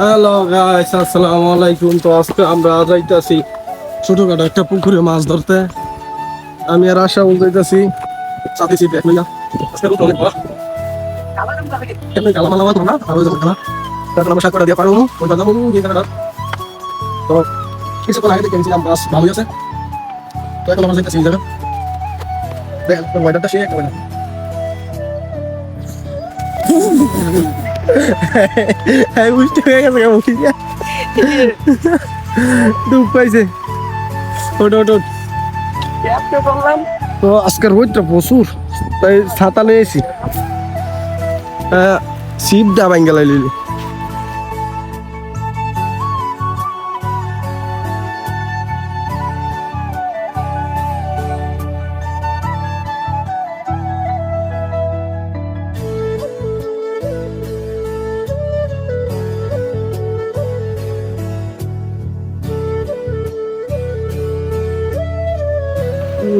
Hello guys আসসালামু আলাইকুম। তো আজকে আমরা যাইতাছি ছোটখাটো একটা পুকুরে মাছ ধরতে। আমি আর আশা বলতে যাইতাছি, সাথে ছিপ এক মিলা আজকে মালা মাছ না যাবে না তো কিছুক্ষণ আগে কিনছিলাম মাছ ভালোই আছে। তো এখন আমরা যাইতাছি জায়গা দেখেন ওয়েদারটা সেই একটা weather। হ্যাঁ বুঝতে হয়ে গেছে কেমন ডুব পাইছে। ওট ওট ওট তো আজকের রোদটা প্রচুর। তাই ছাতা নিয়েছি শিব দা বাঙ্গালাই লিলি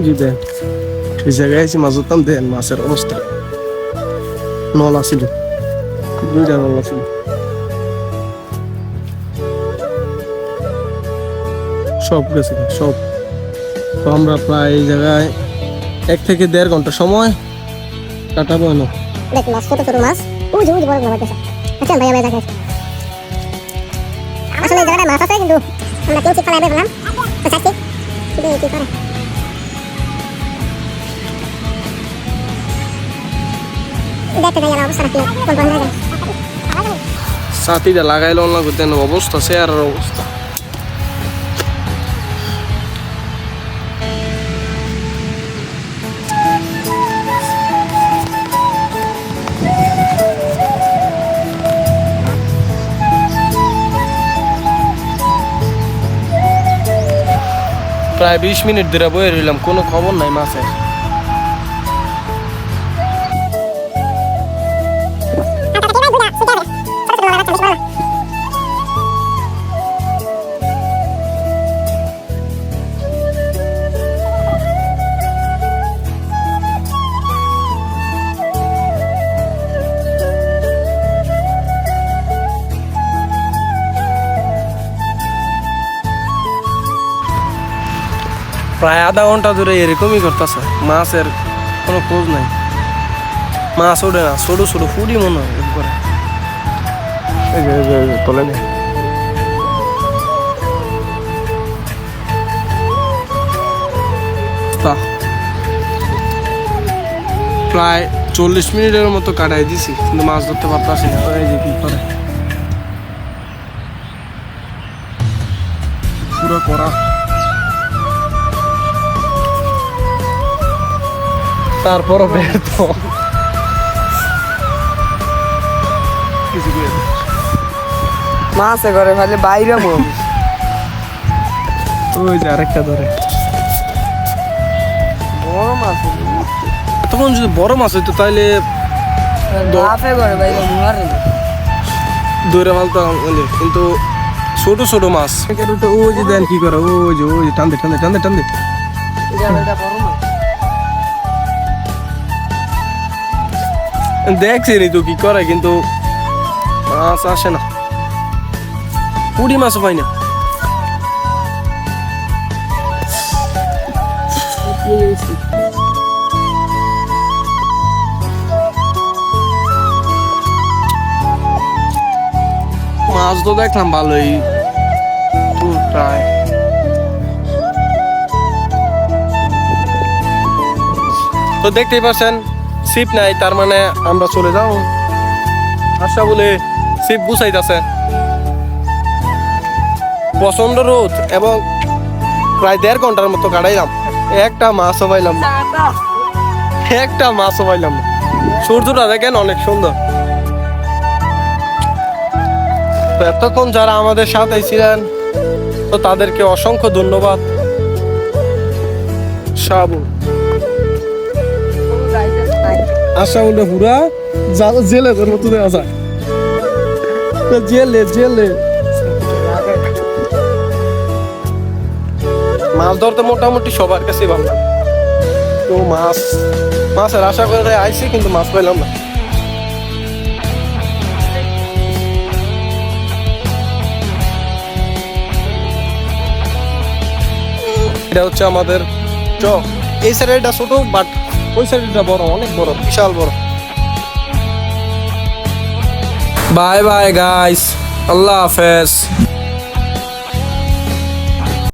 জি দেন সেই জায়গায় এসে মাছ ধরতাম দেন, মাছের অবস্থা। নলা ছিল দুইটা নলা ছিল সব গেছে, সব। তো আমরা প্রায় এই জায়গায় এক থেকে দেড় ঘণ্টা সময় কাটাবো না দেখ, মাছ ছোট ছোট মাছ। যে ওই যে, বড় বড় মাছ আচ্ছা ভাইয়া ভাইয়া দেখে আসলে এই জায়গাটায় মাছ আছে কিন্তু আমরা কেউ চিপ বেরলাম তো চাচ্ছি কি করে? দেখতে যাই অবস্থা কি কোন কোন জায়গায় সাথীটা লাগাইলো অবস্থা চেয়ারের অবস্থা। প্রায় বিশ মিনিট ধরে বয়ে রইলাম, কোনো খবর নাই মাছের। প্রায় আধা ঘণ্টা ধরে এরকমই করতেছে। মাছের কোনো খোঁজ নাই। মাছ ওঠে না ছোটো ছোটো ফুডি মনে হয় তোলে নেই প্রায় চল্লিশ মিনিটের মতো কাটাই দিছি কিন্তু মাছ ধরতে পারতাছি না। এই যে কি করে? পুরো করা। তারপরও ব্যর্থ। মাছে করে ফেলে বাইরে ওই যে আরেকটা ধরে। বড় মাছ তখন যদি বড় মাছ হইতো তাহলে দৌড়ে ফেলতাম বলে কিন্তু ছোট ছোট মাছ। ওই যে দেন কি করে ওই যে ওই যে টানতে টানতে এটা এটা বড় মাছ। দেখছি নি তো কি করে, কিন্তু মাছ আসে না। পুরি মাছ পাই না। মাছ তো দেখলাম ভালোই। প্রায়। তো দেখতেই পাচ্ছেন সিপ নাই, তার মানে আমরা চলে যাও। আশা বলে সিপ গুছাইতেছে। প্রচণ্ড রোদ এবং প্রায় দেড় ঘণ্টার মতো কাটাইলাম। একটা মাছও পাইলাম একটা মাছও পাইলাম সূর্যটা দেখেন অনেক সুন্দর। তো এতক্ষণ যারা আমাদের সাথে ছিলেন, তো তাদেরকে অসংখ্য ধন্যবাদ। সাবু আশা উল্লে পুরা জেলে তোর মতো আসা জেলে জেলে। মাছ ধরতে মোটামুটি সবার কাছে ভালো তো মাছ, মাছের আশা করে আইসি কিন্তু মাছ পাইলাম না। এটা হচ্ছে আমাদের চক এই সাইডে এটা ছোট বাট ওই সাইডটা বড় অনেক বড়। বিশাল বড়। বাই বাই গাইস আল্লাহ হাফেজ।